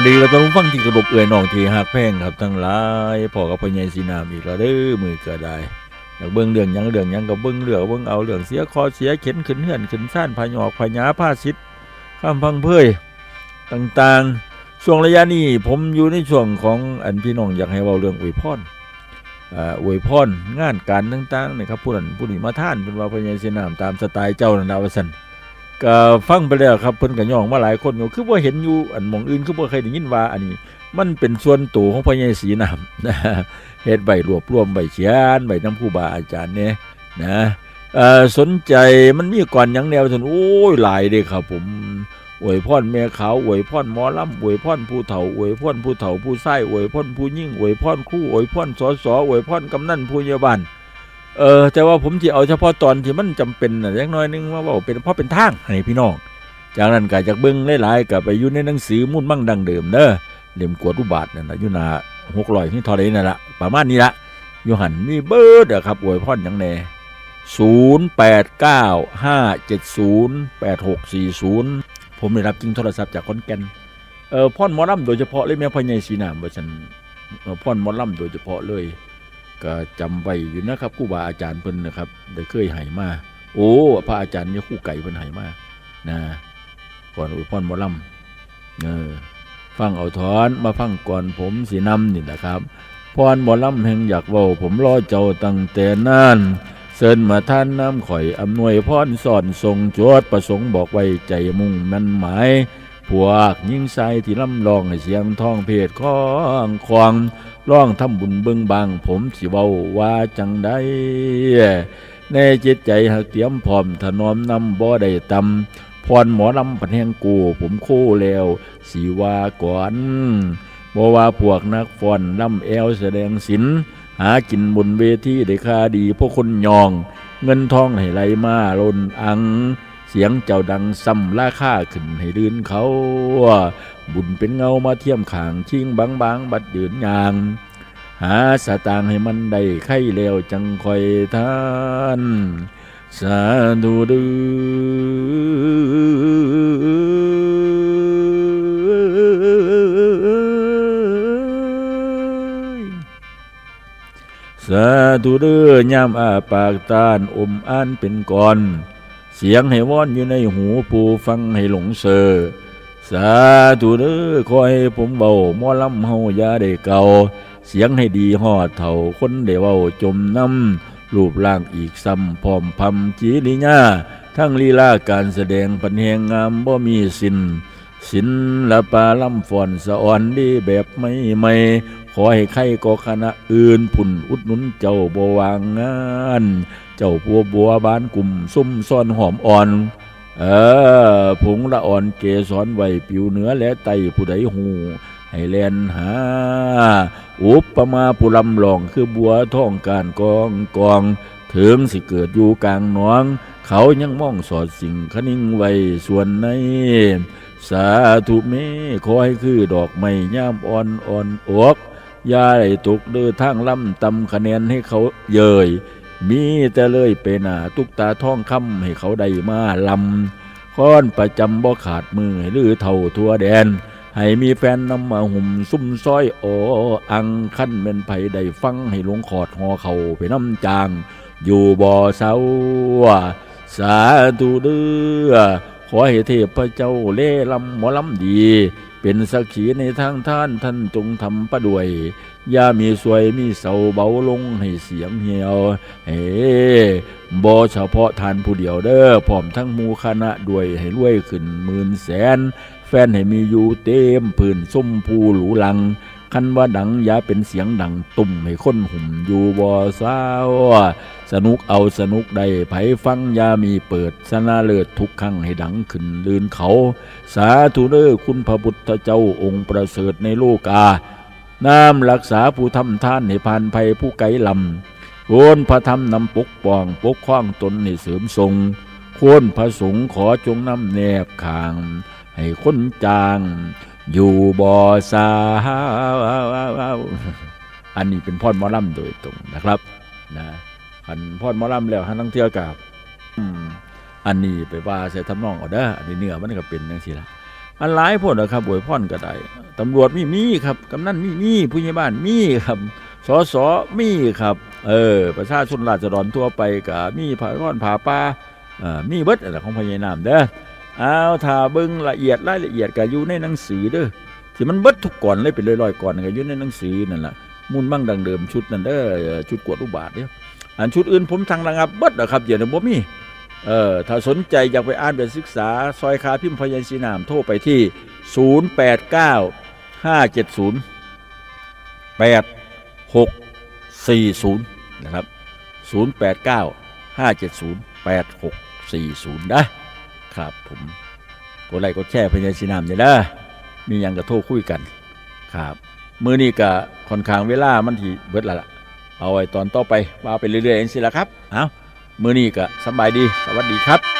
วัสดีเราต้องฟังที่กระดบเอื่อยน้องที่หักแพงครับทั้งหลายพ่อกับพ่อใหญ่สีนามอีกแล้วเด้อมือก็ได้อยากเบิ่งเรื่องยังเรื่องยังก็เบิ่งเรื่องเบิ่งเอาเรื่องเสียคอเสียเข็นขึ้นเฮือนขึ้นซ่านพายอกพญาผ้าซิดข้ามพังเพยต่างๆ ช่วงระยะนี้ผมอยู่ในช่วงของอันพี่น้องอยากให้เว้าเรื่องอวยพรอ่าอวยพรงานการต่างๆนะครับผู้นั้นผู้นี้มาท่านเป็นว่าพ่อใหญ่สีนามตามสไตล์เจ้านันนะว่าซั่น ก็ฟังไปแล้วครับเพิ่นก็ย่องมาหลายคนอยู่คือบ่เห็นอยู่อันหมองอื่นคือบ่เคยได้ยินว่า อันนี้ มันเป็นส่วนตัวของพระยายศรีนามนะเฮ็ดใบรวบรวมใบเขียนใบน้ำผู้บาอาจารย์เนี่ยนะเอ่อสนใจมันมีก่อนยังแนวซั่นโอ้ยหลายเด้ครับ ผมอวยพรแม่ขาวอวยพรหมอลำอวยพรผู้เฒ่าอวยพรผู้เฒ่าผู้ชายอวยพรผู้ยิ่งอวยพรครูอวยพรสสอวยพรกำนันผู้ใหญ่บ้าน เออแต่ว่าผมจะเอาเฉพาะตอนที่มันจำเป็นนะอย่างน้อยนึงว่าเว่าเป็นเพราะเป็นทางให้พี่น้องจากนั้นก็จากเบิ้งหลายๆก็ไปอยู่ในหนังสือมุ่นมั่งดังเดิมเด้อเล่มกวดอุบาทนั่นนะอยู่นาหกร้อยที่ทอได้นั่นละประมาณนี้ละยูหันมีเบิร์ดอะครับอวยพรหยังแน่ศูนย์แปดเก้าห้าเจ็ดศูนย์แปดหกสี่ศูนย์ผมได้รับจริงโทรศัพท์จากคอนแกนเออพ่อนมอลำโดยเฉพาะเลยแม่พ่อใหญ่สีนามว่าฉันพ่อนมอลำโดยเฉพาะเลย ก็จำไว้อยู่นะครับครูบาอาจารย์เพิ่นนะครับได้เคยให้มาโอ้พระอาจารย์เนี่ยคู่ไก่เพิ่นให้มานะก่อนอวยพรมอลำเออฟังเอาถอนมาฟังก่อนผมสีนำนี่นะครับพรหมอลำแห่งอยากเว้าผมรอเจ้าตั้งแต่นานเสินมาท่านน้ำข่อยอำนวยพรสอนทรงโจทย์ประสงค์บอกไว้ใจมุ่งมันหมายพวกยิ่งใสที่ลำลองให้เสียงทองเพศข้องควาง ร้องทำบุญเบิ่งบาง ผมสิเว้าว่าจังได้ในจิตใจหักเตรียมพร้อมถนอมนำบ่ได้ตำพรหมอลำพันแห่งกูผมโค้แล้วสีว่าก่อนบ่ว่าพวกนักฟอนลำแอวแสดงศิลป์หากินบนเวทีได้ค่าดีพวกคนยอง เงินทองให้ไหลมาล้นอัง เสียงเจ้าดังซ้ำราค่าขึ้นให้ลื่นเขา บุญเป็นเงามาเทียมขางชิงบางบางบัดยืนยาง หาสตางให้มันได้ไข่แล้วจังคอยท่านสาธุดือสาธุเด้อยามอาปากตานอมอ่านเป็นก่อน เสียงให้ว่อนอยู่ในหูผู้ฟังให้หลงเสอสาธุเด้อคอยผมเบาหมอลำเฮาอยาได้เก่า เสียงให้ดีหอดเท่าคนได้เว้าจมน้ำรูปร่างอีกซ้ำพร้อมพำจีริญาทั้งลีลาการแสดงปันแหงงามบ่มีสิน ศิลละปาลำฟอนสะอ่อนดีแบบไม่ไม่ขอให้ใครก็คณะอื่นผุ่นอุดหนุนเจ้าบวางงาน เจ้าบัวบัวบ้านกลุ่มซุ่มซ่อนหอมอ่อน เออผงละอ่อนเกสรไวผิวเหนือและไตผู้ใดหูให้แลนหา อุปมาผู้ลำลองคือบัวท่องการกองกอง ถึงสิเกิดอยู่กลางหนอง เขายังมองสอดสิ่งคนิ่งไว้ส่วนใน สาธุเมขอให้คือดอกไม้ย่ามอ่อนอ่อนอกอยาได้ตกเดือทางล่ำตำคะแนนให้เขาเยยมีแต่เลยไปหน้าตุกตาท่องคำให้เขาได้มาลำค้อนประจำบ่ขาดมือให้ลือเท่าทั่วแดน ให้มีแฟนนำมาหุ่มซุ่มซ้อยโออังขั้นเป็นไผได้ฟังให้หลวงขอดหอเขาไปน้ำจาง อยู่บ่อเสาสาธุเดือ ขอให้เทพเจ้าเล่ลำหมอลำดี เป็นสักขีในทางท่านท่านจงทำประด้วย อย่ามีสวยมีเสาเบาลงให้เสียงเหี่ยว เฮ้บ่เฉพาะทานผู้เดียวเด้อพร้อมทั้งมูคณะด้วยให้รวยขึ้นหมื่นแสน แฟนให้มีอยู่เต็มพื้นส้มผูหลูหลังคันว่าดังอย่าเป็นเสียงดังตุ่มให้คนหุ่มอยู่บ่เศร้า สนุกเอาสนุกได้ไผฟังยามีเปิดสนาเลิศทุกครั้งให้ดังขึ้นลืนเขา สาธุเด้อคุณพระพุทธเจ้าองค์ประเสริฐในโลกา น้ำรักษาผู้ทำท่านให้ผ่านภัยผู้ไกลลำโคนพระธรรมนำปกป้องปกคล้องตนให้เสริมทรงโคนพระสงฆ์ขอจงนำแนบขาง ให้คนจาง อยู่บ่อสาวอันนี้เป็นพรหมอลำโดยตรงนะครับนะ อันพรหมอลำแล้วฮันทั้งเทือกับอันนี้ไปว่าใส่ทำนองเอาเด้ออันนี้เนื้อมันก็เป็นจังซี่ละอันหลายพวกนะครับอวยพรก็ได้ตำรวจมีมีครับกำนันมีมีผู้ใหญ่บ้านมีครับสสมีครับ เออ ประชาชนราษฎรทั่วไปก็มีผ่าร้อนผาป่าอ่ามีเบิดอะไรของพญานามเด้อเอาถ้าเบิ่งละเอียดรายละเอียดก็อยู่ในหนังสือเด้อที่มันเบิดทุกก่อนเลยเป็นร้อยๆก่อนก็อยู่ในหนังสือนั่นแหละมุ่นมั่งดังเดิมชุดนั่นเด้อชุดกวดอุบาทเด้อ อันชุดอื่นผมทางระงับเบิดนะครับเดี๋ยวนี้บ่มีเออถ้าสนใจอยากไปอ่านไปศึกษา ซอยคาพิมพ์พยัญชนะโทรไปที่ 089 570 8640 นะครับ 089 570 8640 นะครับผมกดไลค์กดแชร์พยัญชนะเนี่ยนะมีหยังก็โทรคุยกัน ครับ มือนี้ก็ค่อนข้างเวลามันที่เบิดและล่ะ เอาไว้ตอนต่อไปว่าไปเรื่อยๆเองสิละครับ เอามือนี้ก็สบายดี สวัสดีครับ